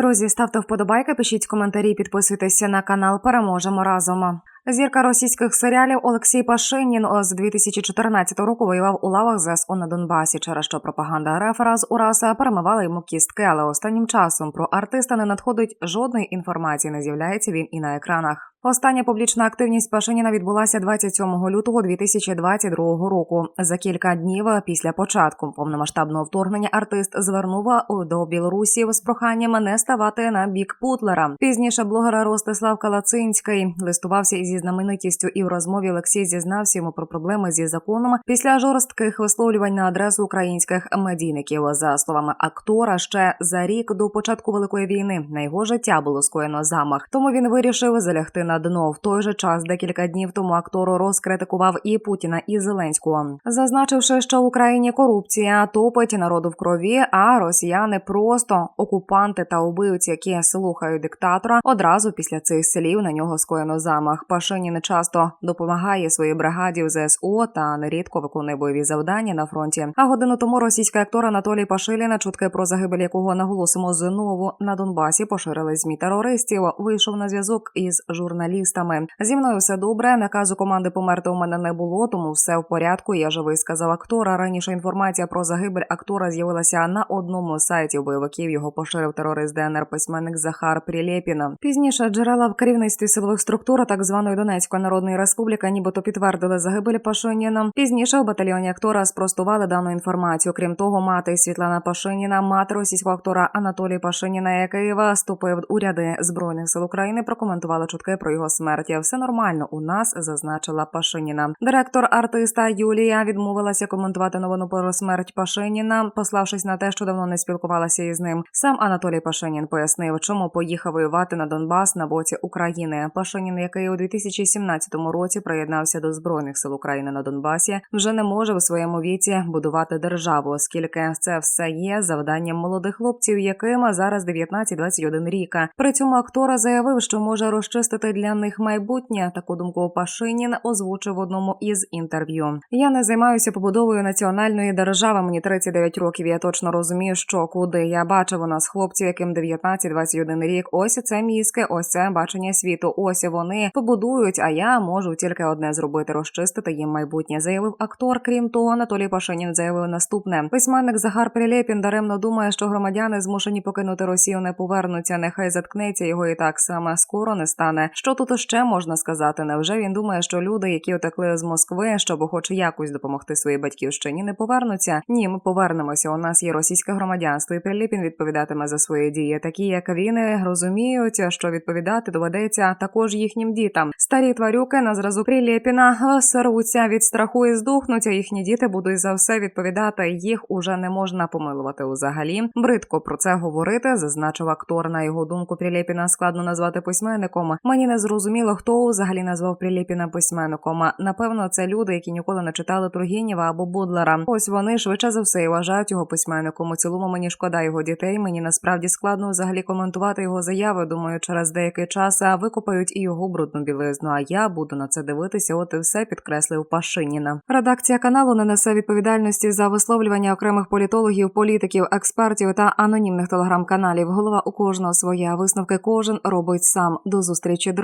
Друзі, ставте вподобайки, пишіть коментарі, підписуйтеся на канал. Переможемо разом. Зірка російських серіалів Олексій Пашинін з 2014 року воював у лавах ЗСУ на Донбасі, через що пропаганда РФ раз у раз перемивала йому кістки. Але останнім часом про артиста не надходить жодної інформації. Не з'являється він і на екранах. Остання публічна активність Пашиніна відбулася 27 лютого 2022 року. За кілька днів після початку повномасштабного вторгнення артист звернув до Білорусі з проханням не ставати на бік Путлера. Пізніше блогер Ростислав Калацинський листувався із знаменитістю, і в розмові Олексій зізнався йому про проблеми зі законом після жорстких висловлювань на адресу українських медійників. За словами актора, ще за рік до початку великої війни на його життя було скоєно замах. Тому він вирішив залягти на дно. В той же час декілька днів тому актор розкритикував і Путіна, і Зеленського, зазначивши, що в Україні корупція топить народу в крові, а росіяни просто окупанти та убивці, які слухають диктатора. Одразу після цих слів на нього скоєно замах. Пашинін часто допомагає своїй бригаді в ЗСУ та нерідко виконує бойові завдання на фронті. А годину тому російський актор Анатолій Пашиліна, чутки про загибель якого наголосимо знову на Донбасі, поширили змі терористів. Вийшов на зв'язок із журналістами. Зі мною все добре. Наказу команди померти у мене не було, тому все в порядку. Я живий, сказав актора. Раніше інформація про загибель актора з'явилася на одному з сайтів бойовиків. Його поширив терорист ДНР письменник Захар Прилєпіна. Пізніше джерела в керівництві силових структур так званої Донецької народної республіки, нібито підтвердили загибель Пашиніна. Пізніше в батальйоні актора спростували дану інформацію. Крім того, мати Світлана Пашиніна, мати російського актора Анатолій Пашиніна, який вступив в уряди збройних сил України, прокоментували чутки про його смерть. Все нормально у нас зазначила Пашиніна. Директор артиста Юлія відмовилася коментувати новину про смерть Пашиніна, пославшись на те, що давно не спілкувалася із ним. Сам Анатолій Пашинін пояснив, чому поїхав воювати на Донбас на боці України. Пашинін, який у 2017 році приєднався до збройних сил України на Донбасі, вже не може у своєму віці будувати державу, оскільки це все є завданням молодих хлопців, яким зараз 19-21 рік. При цьому актора заявив, що може розчистити для них майбутнє. Таку думку Пашинін озвучив в одному із інтерв'ю. Я не займаюся побудовою національної держави. Мені 39 років. Я точно розумію, що куди я бачив у нас хлопців, яким 19-21 рік. Ось це мізки, ось це бачення світу. Ось вони побудують. А я можу тільки одне зробити розчистити їм майбутнє. Заявив актор. Крім того, Анатолій Пашинін заявив наступне. Письменник Захар Прилєпін даремно думає, що громадяни змушені покинути Росію, не повернуться. Нехай заткнеться його і так саме скоро не стане. Що тут ще можна сказати? Невже він думає, що люди, які утекли з Москви, щоб хоч якось допомогти своїй батьківщині, не повернуться? Ні, ми повернемося. У нас є російське громадянство, і Прилєпін відповідатиме за свої дії. Такі як він розуміють, що відповідати доведеться також їхнім дітам. Старі тварюки на зразу Прилєпіна саруться від страху і здухнуться. Їхні діти будуть за все відповідати. Їх уже не можна помилувати. Узагалі бридко про це говорити, зазначив актор. На його думку, Прилєпіна складно назвати письменником. Мені не зрозуміло, хто взагалі назвав Прилєпіна письменником. Напевно, це люди, які ніколи не читали Тургенєва або Будлера. Ось вони швидше за все і вважають його письменником. У цілому мені шкода його дітей. Мені насправді складно взагалі коментувати його заяви. Думаю, через деякий час викопають і його брудну білизну. А я буду на це дивитися. От і все підкреслив Пашиніна. Редакція каналу не несе відповідальності за висловлювання окремих політологів, політиків, експертів та анонімних телеграм-каналів. Голова у кожного своя висновки кожен робить сам. До зустрічі,